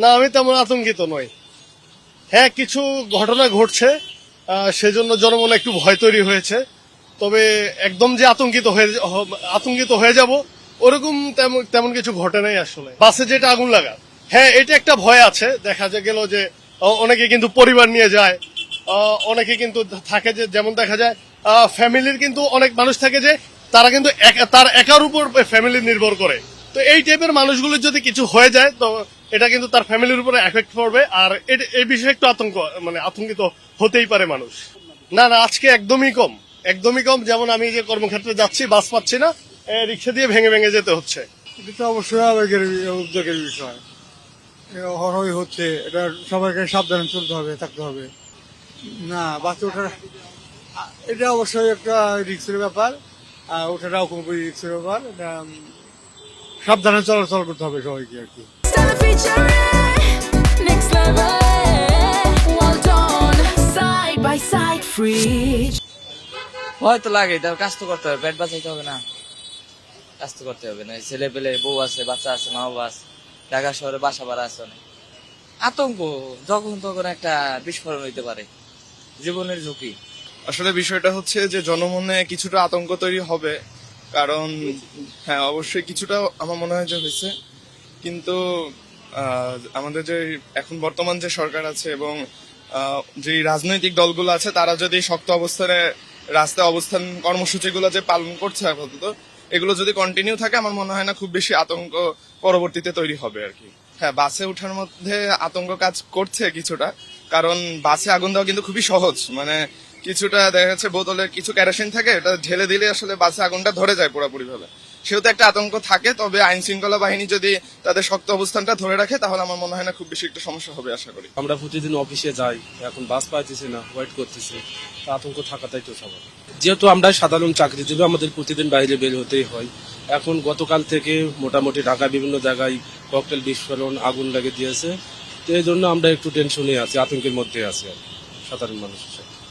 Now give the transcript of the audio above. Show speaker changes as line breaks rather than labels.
না, আমি তেমন আতঙ্কিত নই। হ্যাঁ কিছু ঘটনা ঘটছে সেজন্য জনমনে একটু ভয় তৈরি হয়েছে। তবে একদম যে আতঙ্কিত হয়ে আতঙ্কিত হয়ে যাব, ওরকম তেমন তেমন কিছু ঘটে নাই আসলে। বাসে যেটা আগুন লাগা হ্যাঁ এটা একটা ভয় আছে। দেখা যায় গেল যে অনেকে কিন্তু পরিবার নিয়ে যায়। অনেকে কিন্তু থাকে যে, যেমন দেখা যায় ফ্যামিলির কিন্তু অনেক মানুষ থাকে যে, তারা কিন্তু তার একার উপর ফ্যামিলি নির্ভর করে। তো এই টাইপের মানুষগুলোর যদি কিছু হয়ে যায়, তো এটা কিন্তু তার ফ্যামিলির উপরে এফেক্ট পড়বে আর এই বিষয়ে একটু আতঙ্ক মানে আতঙ্কিত হতেই পারে মানুষ। না না, আজকে একদমই কম। একদমই কম, যেমন আমি যে কর্মক্ষেত্রে যাচ্ছি, বাস পাচ্ছি না রিক্সা দিয়ে ভেঙে ভেঙে যেতে হচ্ছে।
এটা তো অবশ্যই আবেগের উদ্যোগের বিষয়। হরই হচ্ছে, এটা সবাইকে সাবধানে চলতে হবে, থাকতে হবে। না, বাসে ওঠার এটা অবশ্যই একটা রিক্সের ব্যাপার, আর ওঠাটাও খুবই রিক্সের ব্যাপার। এটা সাবধানে চলাচল করতে হবে সবাইকে আর কি.
হয়তো লাগে তার কাজ তো করতে হবে পেট বাঁচাইতে হবে না। কাজ তো করতে হবে না ছেলে পেলে বউ আছে বাচ্চা আছে মা বাবা আছে ঢাকা শহরে বাসা ভাড়া আছে অনেক। আতঙ্ক যখন তখন একটা বিস্ফোরণ হইতে পারে জীবনের ঝুঁকি।
আসলে বিষয়টা হচ্ছে যে জনমনে কিছুটা আতঙ্ক তৈরি হবে কারণ হ্যাঁ অবশ্যই কিছুটা আমার মনে হয় যে হয়েছে। কিন্তু আমাদের যে এখন বর্তমান যে সরকার আছে এবং যে রাজনৈতিক দলগুলো আছে, তারা যদি শক্ত অবস্থানে রাস্তায় অবস্থান কর্মসূচিগুলো যে পালন করছে আপাতত, এগুলো যদি কন্টিনিউ থাকে, আমার মনে হয় না খুব বেশি আতঙ্ক পরবর্তীতে তৈরি হবে আর কি। হ্যাঁ বাসে ওঠার মধ্যে আতঙ্ক কাজ করছে কিছুটা, কারণ বাসে আগুন দেওয়া কিন্তু খুবই সহজ। মানে কিছুটা দেখা যাচ্ছে বোতলে কিছু ক্যারাসিন থাকে, এটা ঢেলে দিলে আসলে বাসে আগুনটা ধরে যায় পুরোপুরি ভাবে সেহেতু একটা আতঙ্ক থাকে, তবে আইন শৃঙ্খলা বাহিনী যদি তাদের শক্ত অবস্থানটা ধরে রাখে, তাহলে আমার মনে হয় না খুব বেশি একটা সমস্যা হবে, আশা করি।
আমরা প্রতিদিন অফিসে যাই, এখন বাস পাইতেছি না ওয়েট করতেছি। আতঙ্ক থাকাটাই তো স্বাভাবিক। যেহেতু আমরা সাধারণ চাকরিজীবী, আমাদের প্রতিদিন বাইরে বের হতেই হয়। এখন গতকাল থেকে মোটামুটি ঢাকা বিভিন্ন জায়গায় ককটেল বিস্ফোরণ, আগুন লাগে দিয়েছে। তো এই জন্য আমরা একটু টেনশনে আছি, আতঙ্কের মধ্যে আছি সাধারণ মানুষ হিসেবে